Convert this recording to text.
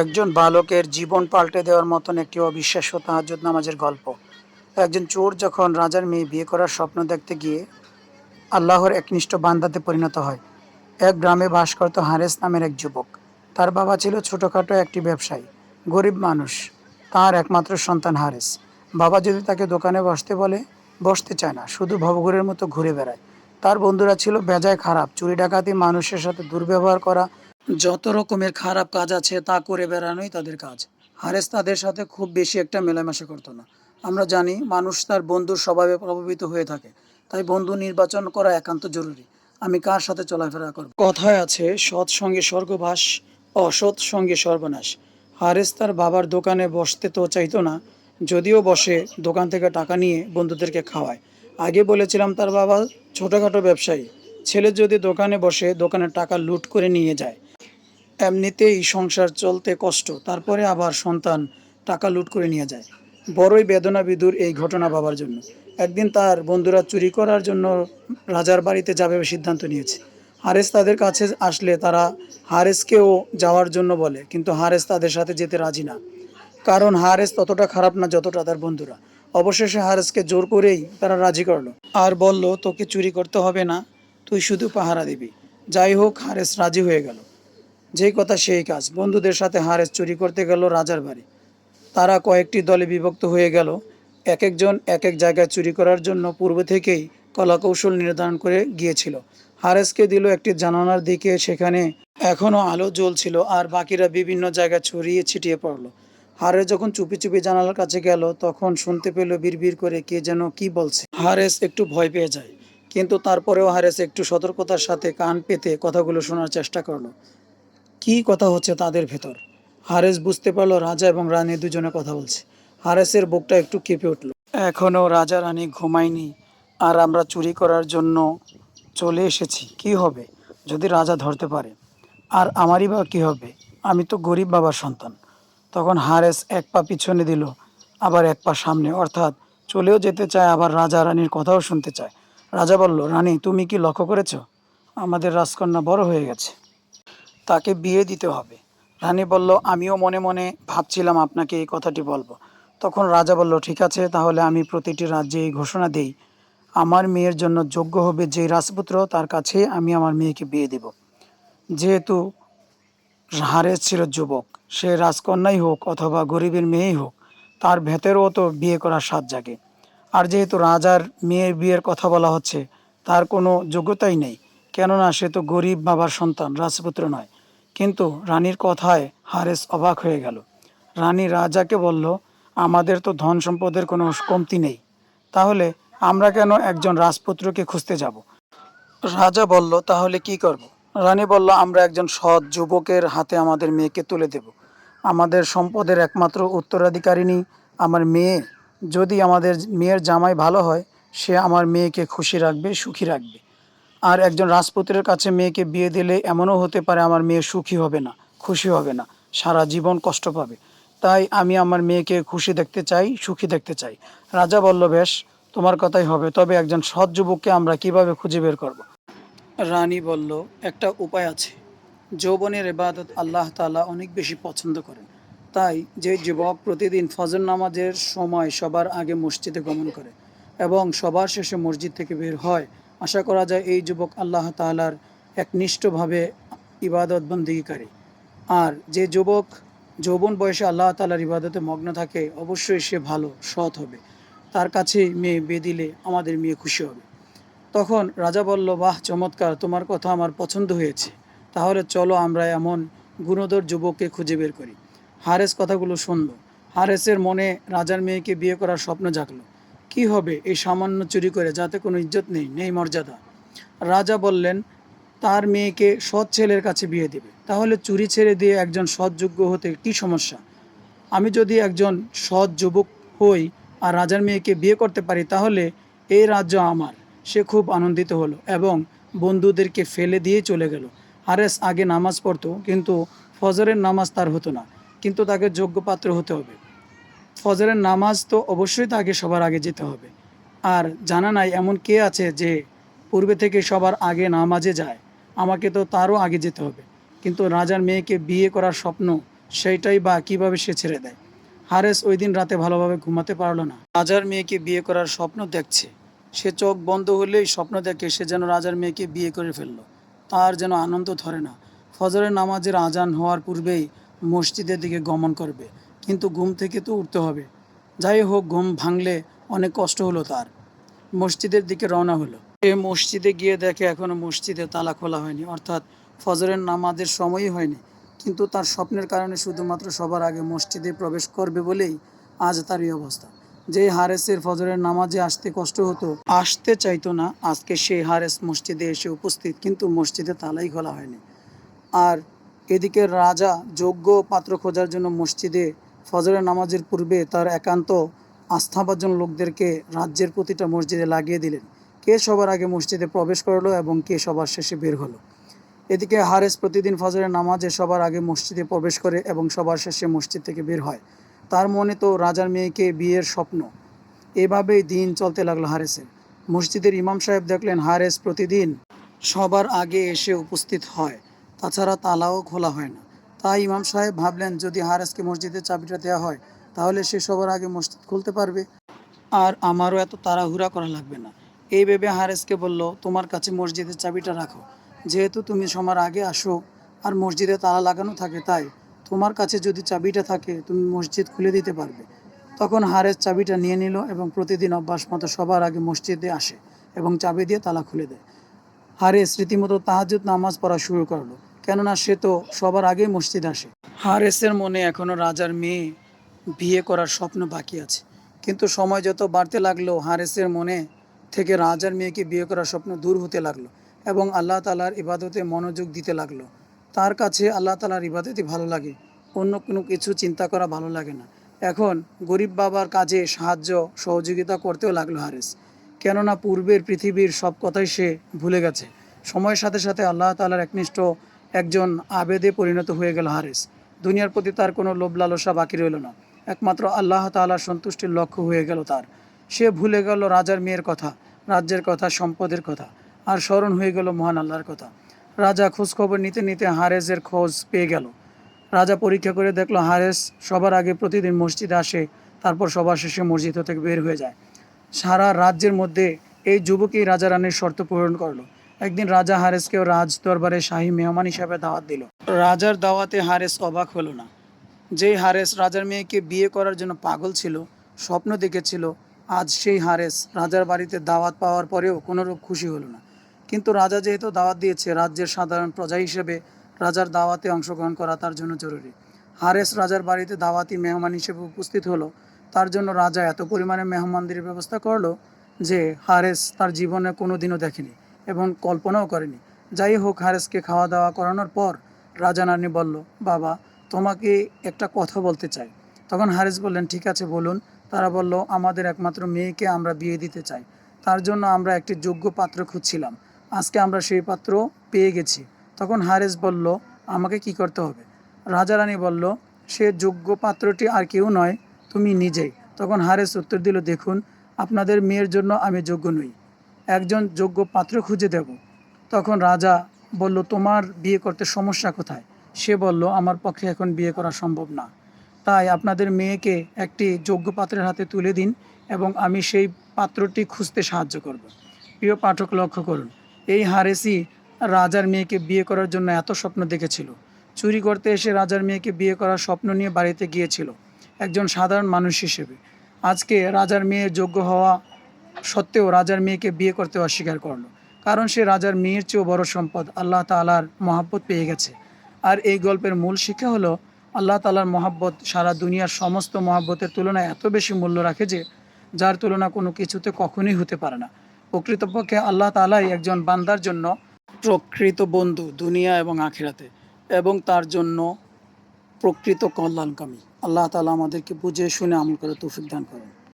একজন বালকের জীবন পাল্টে দেওয়ার মতন একটি অবিশ্বাস্য তাহাজ্জুদ নামাজের গল্প। একজন চোর যখন রাজার মেয়ে বিয়ে করার স্বপ্ন দেখতে গিয়ে আল্লাহর একনিষ্ঠ বান্দাতে পরিণত হয়। এক গ্রামে বাস করত হারেস নামের এক যুবক। তার বাবা ছিল ছোটোখাটো একটি ব্যবসায়ী, গরিব মানুষ। তার একমাত্র সন্তান হারেস। বাবা যদি তাকে দোকানে বসতে বলে, বসতে চায় না, শুধু ভবঘুরের মতো ঘুরে বেড়ায়। তার বন্ধুরা ছিল বেজায় খারাপ, চুরি ডাকাতি, মানুষের সাথে দুর্ব্যবহার করা যত রকমের খারাপ কাজ আছে তা করে বেড়ানোই তাদের কাজ। হারেস তাদের সাথে খুব বেশি একটা মেলামেশা করতো না। আমরা জানি মানুষ তার বন্ধুর স্বভাবে প্রভাবিত হয়ে থাকে। তাই বন্ধু নির্বাচন করা একান্ত জরুরি। আমি কার সাথে চলাফেরা করব? কথায় আছে, সৎ সঙ্গে স্বর্গবাস, অসৎ সঙ্গে সর্বনাশ। হারেস তার বাবার দোকানে বসতে তো চাইতো না, যদিও বসে দোকান থেকে টাকা নিয়ে বন্ধুদেরকে খাওয়ায়। আগে বলেছিলাম তার বাবা ছোটোখাটো ব্যবসায়ী। ছেলে যদি দোকানে বসে দোকানের টাকা লুট করে নিয়ে যায় এমনিতেই সংসার চলতে কষ্ট, তারপরে আবার সন্তান টাকা লুট করে নিয়ে যায়। বড়ই বেদনা বিদুর এই ঘটনা বাবার জন্য। একদিন তার বন্ধুরা চুরি করার জন্য রাজার বাড়িতে যাবে সিদ্ধান্ত নিয়েছে। হারেস তাদের কাছে আসলে তারা হারেসকেও যাওয়ার জন্য বলে, কিন্তু হারেস তাদের সাথে যেতে রাজি না। কারণ হারেস ততটা খারাপ না যতটা তার বন্ধুরা। অবশেষে হারেসকে জোর করেই তারা রাজি করল। আর বলল, তোকে চুরি করতে হবে না, তুই শুধু পাহারা দিবি। যাই হোক, হারেস রাজি হয়ে গেল। যেই কথা সেই কাজ। বন্ধুদের সাথে হারেস চুরি করতে গেল রাজার বাড়ি। তারা কয়েকটি দলে বিভক্ত হয়ে গেল। এক একজন এক এক জায়গায় চুরি করার জন্য পূর্ব থেকেই কলাকৌশল নির্ধারণ করে গিয়েছিল। হারেসকে দিল একটি জানালার দিকে, সেখানে এখনও আলো জ্বলছিল আর বাকিরা বিভিন্ন জায়গায় ছড়িয়ে ছিটিয়ে পড়ল। হারেস যখন চুপি চুপি জানালার কাছে গেল, তখন শুনতে পেল বিড়বিড় করে কে যেন কি বলছে। হারেস একটু ভয় পেয়ে যায়, কিন্তু তারপরেও হারেস একটু সতর্কতার সাথে কান পেতে কথাগুলো শোনার চেষ্টা করল। কি কথা হচ্ছে তাদের ভেতর? হারেস বুঝতে পারল রাজা এবং রানী দুজনে কথা বলছে। হারেসের বুকটা একটু কেঁপে উঠল। এখনও রাজা রানী ঘুমায়নি আর আমরা চুরি করার জন্য চলে এসেছি। কি হবে? যদি রাজা ধরতে পারে। আর আমারই বা কী হবে? আমি তো গরিব বাবার সন্তান। তখন হারেস এক পা পিছনে দিল, আবার এক পা সামনে। অর্থাৎ চলেও যেতে চায়, আবার রাজা রানীর কথাও শুনতে চায়। রাজা বলল, রানী, তুমি কি লক্ষ্য করেছ? আমাদের রাজকন্যা বড় হয়ে গেছে। তাকে বিয়ে দিতে হবে। রানী বলল, আমিও মনে মনে ভাবছিলাম আপনাকে এই কথাটি বলব। তখন রাজা বলল, ঠিক আছে, তাহলে আমি প্রতিটি রাজ্যে এই ঘোষণা দেই। আমার মেয়ের জন্য যোগ্য হবে যে রাজপুত্র, তার কাছে আমি আমার মেয়েকে বিয়ে দেব। যেহেতু হারেস ছিল যুবক, সে রাজকন্যাই হোক অথবা গরিবের মেয়েই হোক, তার ভেতরেও তো বিয়ে করার স্বাদ জাগে। আর যেহেতু রাজার মেয়ের বিয়ের কথা বলা হচ্ছে, তার কোনো যোগ্যতাই নেই। কেননা সে তো গরিব বাবার সন্তান, রাজপুত্র নয়। কিন্তু রানীর কথায় হারেস অবাক হয়ে গেল। রানী রাজাকে বলল, আমাদের তো ধন সম্পদের কোনো কমতি নেই। তাহলে আমরা কেন একজন রাজপুত্রকে খুঁজতে যাব? রাজা বলল, তাহলে কি করব? রানী বলল, আমরা একজন সৎ যুবকের হাতে আমাদের মেয়েকে তুলে দেব। আমাদের সম্পদের একমাত্র উত্তরাধিকারিণী আমার মেয়ে। যদি আমাদের মেয়ের জামাই ভালো হয়, সে আমার মেয়েকে খুশি রাখবে, সুখী রাখবে। আর একজন রাজপুত্রের কাছে মেয়েকে বিয়ে দিলে এমনও হতে পারে আমার মেয়ে সুখী হবে না, খুশি হবে না, সারা জীবন কষ্ট পাবে। তাই আমি আমার মেয়েকে খুশি দেখতে চাই, সুখী দেখতে চাই। রাজা বলল, বেশ, তোমার কথাই হবে, তবে একজন সৎ যুবককে আমরা কীভাবে খুঁজে বের করব? রানী বলল, একটা উপায় আছে। যৌবনের এবাদত আল্লাহ তাআলা অনেক বেশি পছন্দ করেন। তাই যে যুবক প্রতিদিন ফজর নামাজের সময় সবার আগে মসজিদে গমন করে এবং সবার শেষে মসজিদ থেকে বের হয় আশা করা যায় এই যুবক আল্লাহ তাআলার একনিষ্ঠভাবে ইবাদত বন্দিকারী আর যে যুবক যৌবন বয়সে আল্লাহ তালার ইবাদতে মগ্ন থাকে, অবশ্যই সে ভালো, সৎ হবে। তার কাছে মেয়ে বিয়ে দিলে আমাদের মেয়ে খুশি হবে। তখন রাজা বলল, বাহ, চমৎকার, তোমার কথা আমার পছন্দ হয়েছে। তাহলে চলো আমরা এমন গুণধর যুবককে খুঁজে বের করি। হারেস কথাগুলো শুনল। হারেসের মনে রাজার মেয়েকে বিয়ে করার স্বপ্ন জাগলো। কি হবে এই সামান্য চুরি করে যাতে কোনো ইজ্জত নেই? নেই মর্যাদা। রাজা বললেন, তার মেয়েকে সৎ ছেলের কাছে বিয়ে দেবে। তাহলে চুরি ছেড়ে দিয়ে একজন সৎযোগ্য হতে কী সমস্যা? আমি যদি একজন সৎ যুবক হই আর রাজার মেয়েকে বিয়ে করতে পারি, তাহলে এই রাজ্য আমার। সে খুব আনন্দিত হলো এবং বন্ধুদেরকে ফেলে দিয়ে চলে গেল। হারেস আগে নামাজ পড়তো, কিন্তু ফজরের নামাজ তার হতো না। কিন্তু তাকে যোগ্য পাত্র হতে হবে। ফজরের নামাজ তো অবশ্যই তাকে সবার আগে যেতে হবে। আর জানা নাই এমন কে আছে যে পূর্বে থেকে সবার আগে নামাজে যায়? আমাকে তো তারও আগে যেতে হবে। কিন্তু রাজার মেয়েকে বিয়ে করার স্বপ্ন, সেইটাই বা কীভাবে সে ছেড়ে দেয়? হারেস ওই দিন রাতে ভালোভাবে ঘুমাতে পারল না। রাজার মেয়েকে বিয়ে করার স্বপ্ন দেখছে। সে চোখ বন্ধ হলেই স্বপ্ন দেখে সে যেন রাজার মেয়েকে বিয়ে করে ফেলল। তার যেন আনন্দ ধরে না। ফজরের নামাজের আজান হওয়ার পূর্বেই মসজিদের দিকে গমন করবে। কিন্তু ঘুম থেকে তো উঠতে হবে। যাই হোক, ঘুম ভাঙলে অনেক কষ্ট হলো তার। মসজিদের দিকে রওনা হলো। সে মসজিদে গিয়ে দেখে এখনও মসজিদে তালা খোলা হয়নি। অর্থাৎ ফজরের নামাজের সময়ই হয়নি। কিন্তু তার স্বপ্নের কারণে শুধুমাত্র সবার আগে মসজিদে প্রবেশ করবে বলেই আজ তার এই অবস্থা। যে হারেসের ফজরের নামাজে আসতে কষ্ট হতো, আসতে চাইতো না, আজকে সেই হারেস মসজিদে এসে উপস্থিত, কিন্তু মসজিদে তালাই খোলা হয়নি। আর এদিকে রাজা, যোগ্য পাত্র খোঁজার জন্য মসজিদে ফজরের নামাজের পূর্বে তার একান্ত আস্থাভাজন লোকদেরকে রাজ্যের প্রতিটা মসজিদে লাগিয়ে দিলেন। কে সবার আগে মসজিদে প্রবেশ করল এবং কে সবার শেষে বের হলো? এদিকে হারেস প্রতিদিন ফজরের নামাজে সবার আগে মসজিদে প্রবেশ করে এবং সবার শেষে মসজিদ থেকে বের হয়। তার মনে তো রাজার মেয়েকে বিয়ের স্বপ্ন। এভাবেই দিন চলতে লাগল হারেসের। মসজিদের ইমাম সাহেব দেখলেন হারেস প্রতিদিন সবার আগে এসে উপস্থিত হয়। তাছাড়া তালাও খোলা হয় না। তাই ইমাম সাহেব ভাবলেন, যদি হারেসকে মসজিদের চাবিটা দেওয়া হয়, তাহলে সে সবার আগে মসজিদ খুলতে পারবে। আর আমারও এত তাড়াহুড়া করা লাগবে না। এই ভেবে হারেসকে বলল, তোমার কাছে মসজিদের চাবিটা রাখো। যেহেতু তুমি সবার আগে আসো, আর মসজিদে তালা লাগানো থাকে তাই, তোমার কাছে যদি চাবিটা থাকে, তুমি মসজিদ খুলে দিতে পারবে। তখন হারেস চাবিটা নিয়ে নিল এবং প্রতিদিন অভ্যাস মতো সবার আগে মসজিদে আসে এবং চাবি দিয়ে তালা খুলে দেয়। হারেস রীতিমতো তাহাজুদ নামাজ পড়া শুরু করল। কেননা সে তো সবার আগে মসজিদ আসে। হারেসের মনে এখনও রাজার মেয়ে বিয়ে করার স্বপ্ন বাকি আছে। কিন্তু সময় যত বাড়তে লাগল, হারেসের মনে থেকে রাজার মেয়েকে বিয়ে করার স্বপ্ন দূর হতে লাগল এবং আল্লাহ তালার ইবাদতে মনোযোগ দিতে লাগল। তার কাছে আল্লাহ তালার ইবাদতই ভালো লাগে, অন্য কোনো কিছু চিন্তা করা ভালো লাগে না। এখন গরিব বাবার কাজে সাহায্য, সহযোগিতা করতেও লাগল হারেস। কেননা পূর্বের পৃথিবীর সব কথাই সে ভুলে গেছে। সময়ের সাথে সাথে আল্লাহ তালার একনিষ্ঠ একজন আবেদে পরিণত হয়ে গেল হারেস। দুনিয়ার প্রতি তার কোনো লোভ লালসা বাকি রইল না। একমাত্র আল্লাহ তালার সন্তুষ্টির লক্ষ্য হয়ে গেল তার। সে ভুলে গেল রাজার মেয়ের কথা, রাজ্যের কথা, সম্পদের কথা, আর স্মরণ হয়ে গেল মহান আল্লাহর কথা। রাজা খোঁজখবর নিতে নিতে হারেসের খোঁজ পেয়ে গেল। রাজা পরীক্ষা করে দেখল হারেস সবার আগে প্রতিদিন মসজিদে আসে, তারপর সবার শেষে মসজিদ থেকে বের হয়ে যায়। সারা রাজ্যের মধ্যে এই যুবকই রাজা রানীর শর্ত পূরণ করল। একদিন রাজা হারেসকেও রাজ দরবারে শাহী মেহমান হিসাবে দাওয়াত দিল। রাজার দাওয়াতে হারেস অবাক হলো না। যেই হারেস রাজার মেয়েকে বিয়ে করার জন্য পাগল ছিল, স্বপ্ন দেখেছিল, আজ সেই হারেস রাজার বাড়িতে দাওয়াত পাওয়ার পরেও কোনোরূপ খুশি হলো না। কিন্তু রাজা যেহেতু দাওয়াত দিয়েছে, রাজ্যের সাধারণ প্রজা হিসেবে রাজার দাওয়াতে অংশগ্রহণ করা তার জন্য জরুরি। হারেস রাজার বাড়িতে দাওয়াতি মেহমান হিসেবে উপস্থিত হলো, তার জন্য রাজা এত পরিমাণে মেহমানদের ব্যবস্থা করল যে হারেস তার জীবনে কোনো দিনও দেখেনি। এবং কল্পনাও করেনি। যাই হোক, হারেসকে খাওয়া দাওয়া করানোর পর রাজা নানি বলল, বাবা, তোমাকে একটা কথা বলতে চাই। তখন হারেস বললেন, ঠিক আছে, বলুন। তারা বলল, আমাদের একমাত্র মেয়েকে আমরা বিয়ে দিতে চাই। তার জন্য আমরা একটি যোগ্য পাত্র খুঁজছিলাম। আজকে আমরা সেই পাত্র পেয়ে গেছি। তখন হারেস বলল, আমাকে কি করতে হবে? রাজা রানী বলল, সে যোগ্য পাত্রটি আর কেউ নয়, তুমি নিজেই। তখন হারেস উত্তর দিল, দেখুন, আপনাদের মেয়ের জন্য আমি যোগ্য নই। একজন যোগ্য পাত্র খুঁজে দেব। তখন রাজা বলল, তোমার বিয়ে করতে সমস্যা কোথায়? সে বলল, আমার পক্ষে এখন বিয়ে করা সম্ভব না। তাই আপনাদের মেয়েকে একটি যোগ্য পাত্রের হাতে তুলে দিন এবং আমি সেই পাত্রটি খুঁজতে সাহায্য করব। প্রিয় পাঠক, লক্ষ্য করুন, এই হারেসই রাজার মেয়েকে বিয়ে করার জন্য এত স্বপ্ন দেখেছিল। চুরি করতে এসে রাজার মেয়েকে বিয়ে করার স্বপ্ন নিয়ে বাড়িতে গিয়েছিল, একজন সাধারণ মানুষ হিসেবে। আজকে রাজার মেয়ের যোগ্য হওয়া সত্ত্বেও রাজার মেয়েকে বিয়ে করতে অস্বীকার করল। কারণ সে রাজার মেয়ের চেয়েও বড় সম্পদ আল্লাহ তালার মহাব্বত পেয়ে গেছে। আর এই গল্পের মূল শিক্ষা হলো, আল্লাহ তালার মহাব্বত সারা দুনিয়ার সমস্ত মহাব্বতের তুলনায় এত বেশি মূল্য রাখে যে, যার তুলনা কোনো কিছুতে কখনোই হতে পারে না। প্রকৃতপক্ষে আল্লাহ তালাই একজন বান্দার জন্য প্রকৃত বন্ধু দুনিয়া এবং আখিরাতে, এবং তার জন্য প্রকৃত কল্যাণকামী। আল্লাহ তালা আমাদেরকে বুঝে শুনে আমল করে তৌফিক দান করেন।